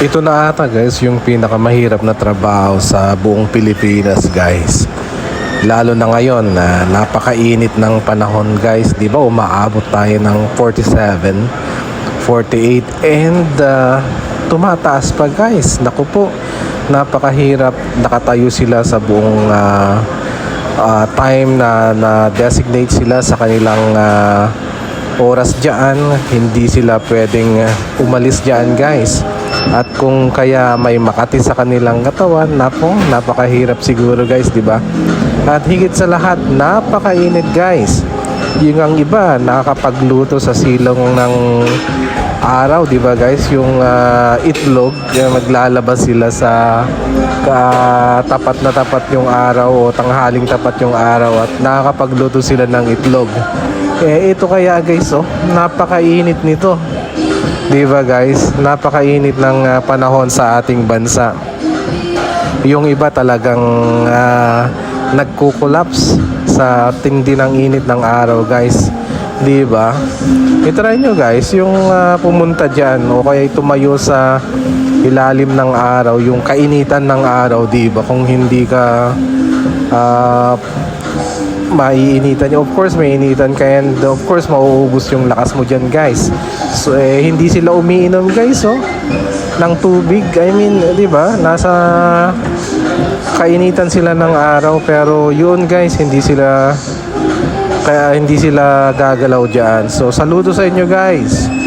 Ito na ata guys yung pinakamahirap na trabaho sa buong Pilipinas guys. Lalo na ngayon na napakainit ng panahon guys. Di ba umaabot tayo ng 47, 48 and uh, tumataas pa guys. Naku po, napakahirap. Nakatayo sila sa buong uh, uh, time na, na designate sila sa kanilang uh, oras dyan. Hindi sila pwedeng uh, umalis dyan guys. At kung kaya may makati sa kanilang katawan, nako, napakahirap siguro guys, di ba? At higit sa lahat, napakainit guys. Yung ang iba, nakakapagluto sa silong ng araw, di ba guys? Yung ah, itlog, kaya maglalabas sila sa ka- tapat na tapat yung araw o tanghaling tapat yung araw at nakakapagluto sila ng itlog. Eh, ito kaya guys, oh, napakainit nito. Di ba guys? Napakainit ng ah, panahon sa ating bansa. Yung iba talagang uh, nagkukulaps sa tindi ng init ng araw guys. Di ba? I-try nyo guys yung ah, pumunta dyan o kaya tumayo sa ilalim ng araw, yung kainitan ng araw, di ba? Kung hindi ka ah, maiinitan niya. Of course, may initan ka and of course, mauubos yung lakas mo dyan, guys. So, eh, hindi sila umiinom, guys, oh, ng tubig. I mean, di ba? Nasa kainitan sila ng araw, pero yun, guys, hindi sila kaya hindi sila gagalaw dyan. So, saludo sa inyo, guys.